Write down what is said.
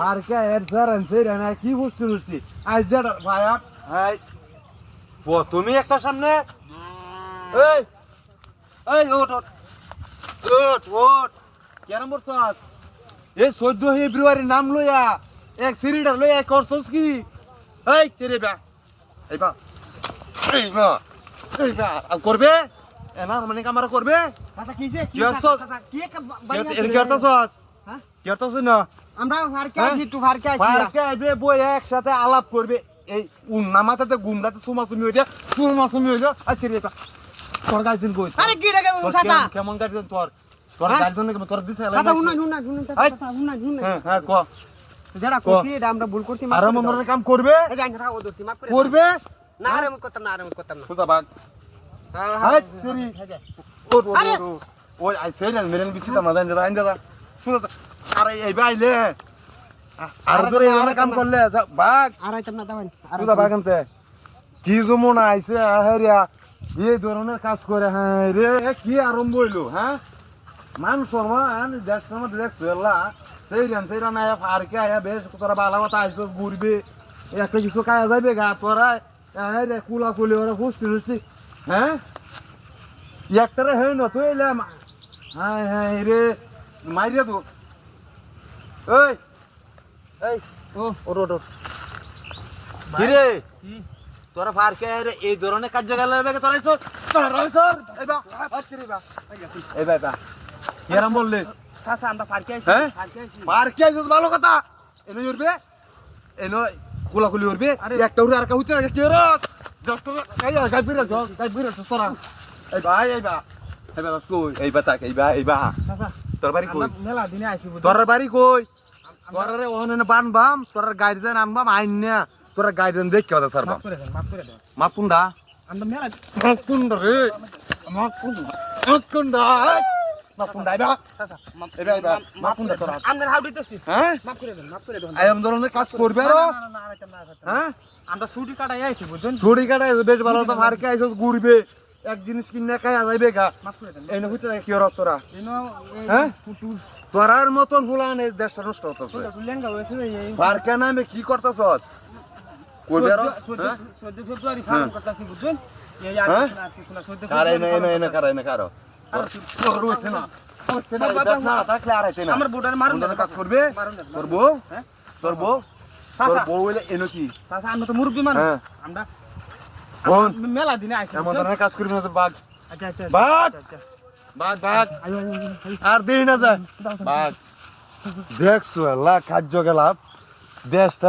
আর কে এর স্যার আনছে না কি বুঝতে বুঝছি আজ যেটা ভাই হাই ও তুমি একটা সামনে এই চোদ্দ ফেব্রুয়ারি নাম লইয়া এক সিরিডার লইয়া করছস কি করবে এনা মানে কামারা করবে হ্যাঁ? হ্যাঁ? একসাথে আলাপ করবে। এই উন্না মাথাতে গুমরাতে সুমাসুমি সুমাসুমি হইয়া আচ্ছা রে তোর গার্জেন কই আরে কি রে তোর চাচা? কেমন- গার্জেন তোর? তোর হ্যাঁ? গার্জেন তোর দিছে? হ্যাঁ হ্যাঁ ক। যেটা করছি এটা আমরা ভুল করছি আর কাম করবে? জানি না ও দোস্তি মাফ করে করবে? না আরে আমি করতাম না আরে আমি করতাম না। বাগ হ্যাঁ, হ্যাঁ, ওই আই সেই না মেরেন বিচিতা না দেন দাদা আইন দাদা সুদা আরে এই বাইলে আর ধরে এমন কাম। করলে বাঘ আর আইতাম না দাওয়ান আর সুদা বাগানতে কি জমন আইছে হেরিয়া এই ধরনের কাজ করে হ্যাঁ রে কি আরম্ভ হইল হ্যাঁ মানুষ সমান দেশটার মধ্যে দেখছ এল্লা সেই রান সেই রান আয়া ফারকে আয়া বেশ তোরা বালা কথা আইসো ঘুরবে একটা কিছু কায়া যাবে গা তোরা হ্যাঁ রে কুলা কুলি ওরা খুশি হ্যাঁ একটারে হয় না তো এলে হ্যাঁ হ্যাঁ রে মাইরে তো এই এই ও। ওর ওর কি? রে তোরা ফারকে রে এই ধরনের কাজ গেলে বেগে তোরা আইছো তোরা আইছো এই বা আচ্ছা রে বা এই বা। বা কেরাম বললে? চাচা আমরা ফারকে আছি হ্যাঁ? ফারকে আছি ফারকে আইছো ভালো কথা। এনে এনে কুলাকুলি। একটা উড়ে আর কা হইতে কি রে ডক্টর এই গাই বিরা জগ গাই বিরা তোরা এই ভাই এই বা এই বা কই এই বা তাক এই বা এই বা তোর বাড়ি কই মেলা দিনে আইছি তোর বাড়ি কই তোর রে ওহনে বানবাম তোর গাড়িতে আনবাম আইন না। তোর গাড়িতে দেখ স্যার আমরা মেলা রে ছুটি কাটাই আইছি বুঝছেন ছুরি কাটা বেশ ভালো তো মারকে আইছো ঘুরবে এক জিনিস কিনে খাই যাইবে গা। মাফ করে দেন এনে হইতে কি রস তোরা হ্যাঁ? তোরার মতন ফুলান এই দেশটা নষ্ট হতেছে কি আর হ্যাঁ? চোদ্দ ফেব্রুয়ারি ফার্ম করতেছি হ্যাঁ? এনে এনে এনে এনে আইতে না। আমার বোটার মারুন কাজ করবে? তোর বউ? হ্যাঁ? তোর বউ তোর বউ হইলে কি? আমরা তো মুরব্বি মানুষ। হ্যাঁ। আমরা মেলা দিনে এমন ধরনের কাজ করবি না তো বাঘ আচ্ছা, আচ্ছা, বাঘ! বাঘ বাঘ। আর দেরি না যায়। বাঘ দেখছ কার্য গেলাম দেশটা